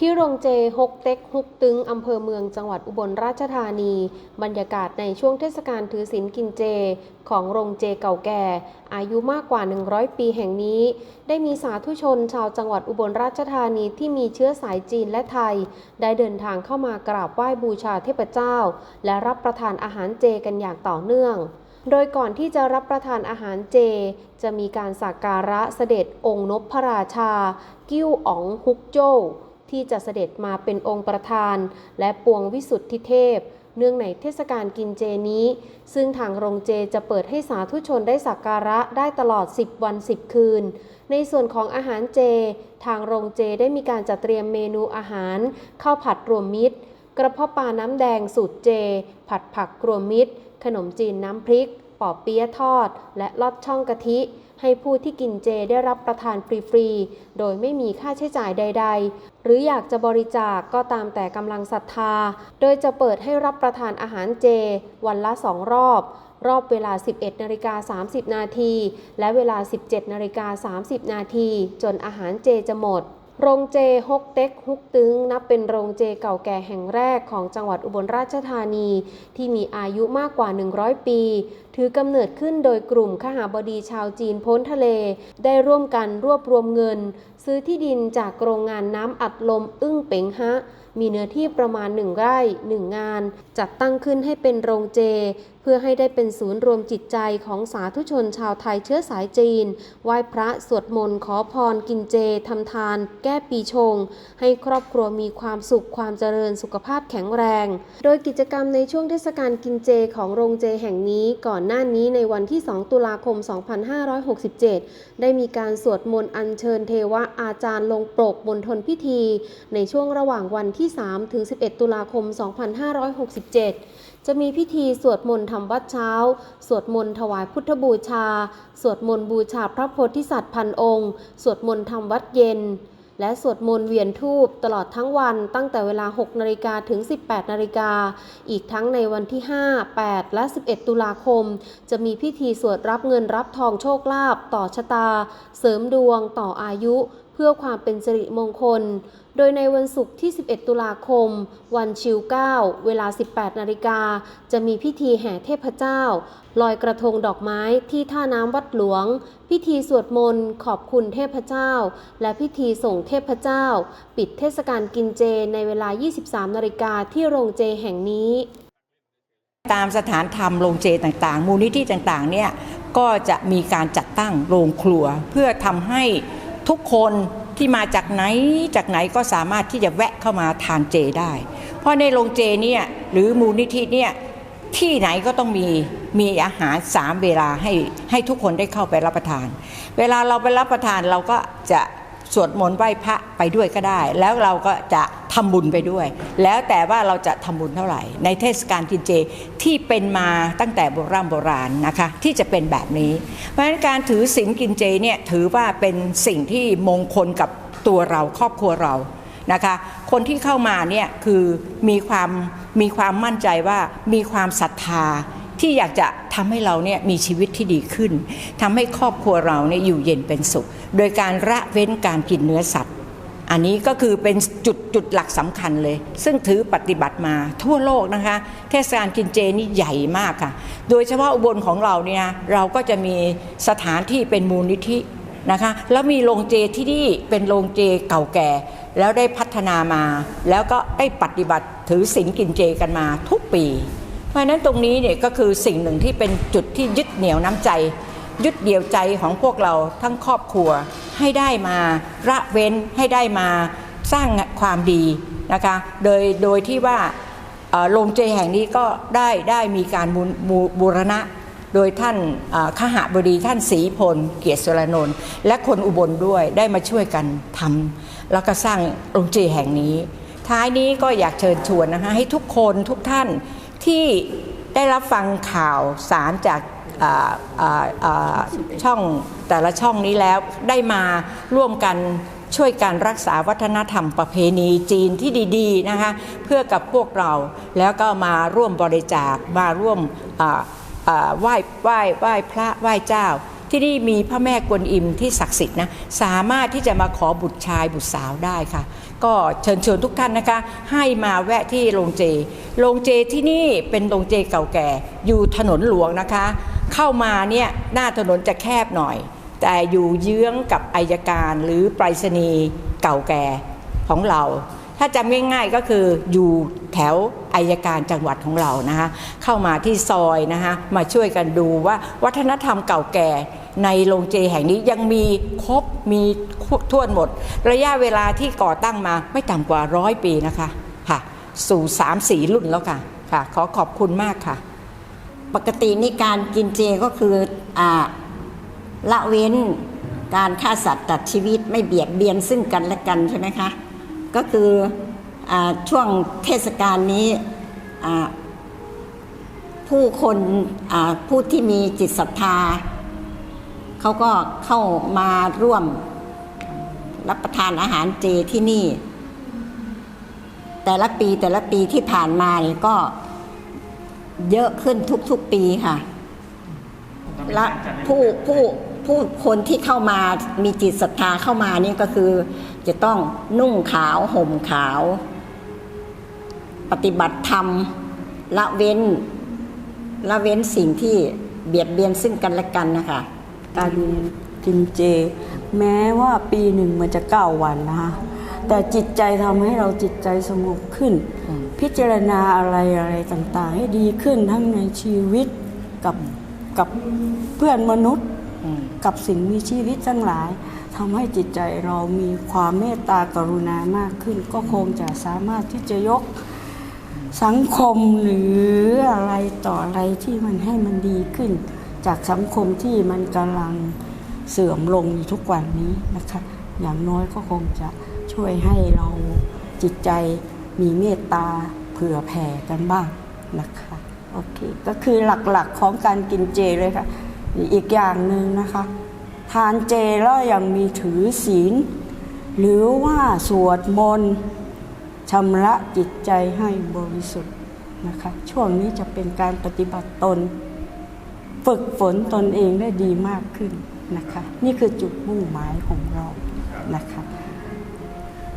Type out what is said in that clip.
ที่โรงเจฮกเต็กฮุกตึงอำเภอเมืองจังหวัดอุบลราชธานี บรรยากาศในช่วงเทศกาลถือศีลกินเจ ของโรงเจเก่าแก่ อายุมากกว่า 100 ปีแห่งนี้ ได้มีสาธุชนชาวจังหวัดอุบลราชธานีที่มีเชื้อสายจีนและไทย ได้เดินทางเข้ามากราบไหว้บูชาเทพเจ้า และรับประทานอาหารเจกันอย่างต่อเนื่องโดยก่อนที่จะรับประทานอาหารเจ จะมีการสักการะเสด็จองค์นพพระราชา กิ้วอ๋องฮุกโจ้ ที่จะเสด็จมาเป็นองค์ประธาน และปวงวิสุทธิเทพ เนื่องในเทศกาลกินเจนี้ ซึ่งทางโรงเจจะเปิดให้สาธุชนได้สักการะได้ตลอด 10 วัน 10 คืน ในส่วนของอาหารเจ ทางโรงเจได้มีการจัดเตรียมเมนูอาหารข้าวผัดรวมมิตร กระเพาะปลาน้ำแดงสูตรเจ ผัดผักรวมมิตร ขนมจีนน้ำพริก ปอเปี๊ยะทอด และลอดช่องกะทิ ให้ผู้ที่กินเจได้รับประทานฟรีๆ โดยไม่มีค่าใช้จ่ายใด ๆ หรืออยากจะบริจาคก็ตามแต่กำลังศรัทธา โดยจะเปิดให้รับประทานอาหารเจ วันละสองรอบ รอบเวลา 11นาฬิกา30 นาที และเวลา 17นาฬิกา30 นาที จนอาหารเจจะหมด โรงเจฮกเต็กฮุกตึง นับเป็นโรงเจเก่าแก่แห่งแรกของจังหวัดอุบลราชธานี ที่มีอายุมากกว่า 100 ปี ถือกำเนิดขึ้นโดยกลุ่มขหาบดีชาวจีนพ้นทะเล ได้ร่วมกันรวบรวมเงิน ซื้อที่ดินจากโรงงานน้ำอัดลมอึ้งเป๋งฮะ มีเนื้อที่ประมาณหนึ่งไร่หนึ่งงาน จัดตั้งขึ้นให้เป็นโรงเจ พื่อให้ได้เป็นศูนย์รวมจิตใจของสาธุชนชาวไทยเชื้อสายจีน ไหว้พระสวดมนต์ขอพรกินเจทำทาน แก้ปีชง ให้ครอบครัวมีความสุขความเจริญสุขภาพแข็งแรง โดยกิจกรรมในช่วงเทศกาลกินเจของโรงเจแห่งนี้ก่อนหน้านี้ในวันที่ 2 ตุลาคม 2567 ได้มีการสวดมนต์อัญเชิญเทวะอาจารย์ลงปรกมณฑลพิธี ในช่วงระหว่างวันที่ 3 ถึง 11 ตุลาคม 2567 จะมีพิธีสวดมนต์ทำวัดเช้า สวดมนต์ถวายพุทธบูชา สวดมนต์บูชาพระโพธิสัตว์พันองค์ สวดมนต์ทำวัดเย็น และสวดมนต์เวียนทูปตลอดทั้งวันตั้งแต่เวลา 6นาฬิกาถึง 18นาฬิกา อีกทั้งในวันที่ 5 8 และ 11 ตุลาคม จะมีพิธีสวดรับเงินรับทองโชคลาภต่อชะตา เสริมดวงต่ออายุ พื่อความเป็นสิริมงคล โดยในวันศุกร์ที่ 11 ตุลาคม วันชิว 9 เวลา 18 นาฬิกา จะมีพิธีแห่เทพเจ้า ลอยกระทงดอกไม้ที่ท่าน้ำวัดหลวง พิธีสวดมนต์ ขอบคุณเทพเจ้า และพิธีส่งเทพเจ้า ปิดเทศกาลกินเจในเวลา 23 นาฬิกาที่โรงเจแห่งนี้ตามสถานธรรมโรงเจต่างๆ มูลนิธิต่างๆเนี่ยก็จะมีการจัดตั้งโรงครัว เพื่อทำให้ ทุกคนที่มาจากไหนจากไหนก็สามารถที่จะแวะเข้ามาทานเจได้ เพราะในโรงเจเนี่ยหรือมูลนิธิเนี่ยที่ไหนก็ต้องมีมีอาหารสามเวลาให้ให้ทุกคนได้เข้าไปรับประทาน เวลาเราไปรับประทานเราก็จะ สวดมนต์ไหว้พระไปด้วยก็ได้ แล้วเราก็จะทำบุญไปด้วย แล้วแต่ว่าเราจะทำบุญเท่าไหร่ ในเทศกาลกินเจที่เป็นมาตั้งแต่โบราณโบราณนะคะที่จะเป็นแบบนี้ เพราะฉะนั้นการถือศีลกินเจเนี่ยถือว่าเป็นสิ่งที่มงคลกับตัวเราครอบครัวเรานะคะคนที่เข้ามาเนี่ยคือมีความมีความมั่นใจว่ามีความศรัทธา ที่อยากจะทำให้เราเนี่ยมีชีวิตที่ดีขึ้นทำให้ครอบครัวเราเนี่ยอยู่เย็นเป็นสุข โดยการละเว้นการกินเนื้อสัตว์ อันนี้ก็คือเป็นจุดจุดหลักสำคัญเลย ซึ่งถือปฏิบัติมาทั่วโลกนะคะ เทศกาลกินเจนี่ใหญ่มากค่ะ โดยเฉพาะอุบลของเราเนี่ยเราก็จะมีสถานที่เป็นมูลนิธินะคะแล้วมีโรงเจที่นี่เป็นโรงเจเก่าแก่ แล้วได้พัฒนามา แล้วก็ได้ปฏิบัติถือศีลกินเจกันมาทุกปี เพราะฉะนั้นตรงนี้เนี่ยก็คือสิ่งหนึ่งที่เป็นจุดที่ยึดเหนี่ยวน้ำใจ ยึดเดี่ยวใจของพวกเราทั้งครอบครัวให้ได้มาระเว้นให้ได้มาสร้างความดีนะคะโดยโดยที่ว่าโรงเจแห่งนี้ก็ได้ได้มีการบูบบรณะโดยท่านขหบดีท่านศรีพล เกียรติสุรนนท์และคนอุบลด้วยได้มาช่วยกันทำแล้วก็สร้างโรงเจแห่งนี้ ท้ายนี้ก็อยากเชิญชวนนะคะให้ทุกคนทุกท่าน ที่ได้รับฟังข่าวสารจากช่องแต่ละช่องนี้แล้วได้มาร่วมกันช่วยการรักษาวัฒนธรรมประเพณีจีนที่ดีๆนะคะเพื่อกับพวกเราแล้วก็มาร่วมบริจาคมาร่วมไหว้ไหว้ไหว้พระไหว้เจ้า ที่นี่มีพระแม่กวนอิมที่ศักดิ์สิทธิ์นะสามารถที่จะมาขอบุตรชายบุตรสาวได้ค่ะ ก็เชิญชวนทุกท่านนะคะ ให้มาแวะที่โรงเจ โรงเจที่นี่เป็นโรงเจเก่าแก่ อยู่ถนนหลวงนะคะ เข้ามาเนี่ยหน้าถนนจะแคบหน่อย แต่อยู่เยื้องกับอายการหรือไปรษณีย์เก่าแก่ของเรา ถ้าจำง่ายๆก็คืออยู่ แถวอายการจังหวัดของเรานะคะเข้ามาที่ซอยนะคะมาช่วยกันดูว่าวัฒนธรรมเก่าแก่ในโรงเจแห่งนี้ยังมีครบมีทั่วนหมด ระยะเวลาที่ก่อตั้งมาไม่ต่ำกว่าร้อยปีนะคะค่ะสู่สามสี่รุ่นแล้วค่ะค่ะ ขอขอบคุณมากค่ะ ปกตินี่การกินเจก็คืออาละเว้นการฆ่าสัตว์ตัดชีวิตไม่เบียดเบียนซึ่งกันและกันใช่ไหมคะ ก็คือ ช่วงเทศกาลนี้อ่าผู้คนอ่าผู้ที่มีจิตศรัทธาเขาก็เข้ามาร่วมรับประทานอาหารเจที่นี่ แต่ละปีแต่ละปีที่ผ่านมาเนี่ยก็เยอะขึ้นทุกๆปีค่ะและผู้ผู้ผู้คนที่เข้ามามีจิตศรัทธาเข้ามานี่ก็คือ จะต้องนุ่งขาวห่มขาว ปฏิบัติธรรมละเว้นละเว้นสิ่งที่เบียดเบียนซึ่งกันและกันนะคะการกินเจ แม้ว่าปีหนึ่งมันจะเก้าวันนะคะแต่จิตใจทำให้เราจิตใจสงบขึ้น พิจารณาอะไรอะไรต่างๆ ให้ดีขึ้นทั้งในชีวิตกับกับเพื่อนมนุษย์กับสิ่งมีชีวิตทั้งหลายทำให้จิตใจเรามีความเมตตากรุณามากขึ้น ก็คงจะสามารถที่จะยก สังคมหรืออะไรต่ออะไรที่มันให้มันดีขึ้น จากสังคมที่มันกำลังเสื่อมลงทุกวันนี้นะคะ อย่างน้อยก็คงจะช่วยให้เราจิตใจมีเมตตาเผื่อแผ่กันบ้างนะคะโอเคก็คือหลักๆของการกินเจเลยค่ะ อีกอย่างหนึ่งนะคะ ทานเจแล้วยังมีถือศีล หรือว่าสวดมนต์ ชำระจิตใจให้บริสุทธิ์นะคะช่วงนี้จะเป็นการปฏิบัติตน ฝึกฝนตนเองได้ดีมากขึ้นนะคะ นี่คือจุดมุ่งหมายของเรานะคะ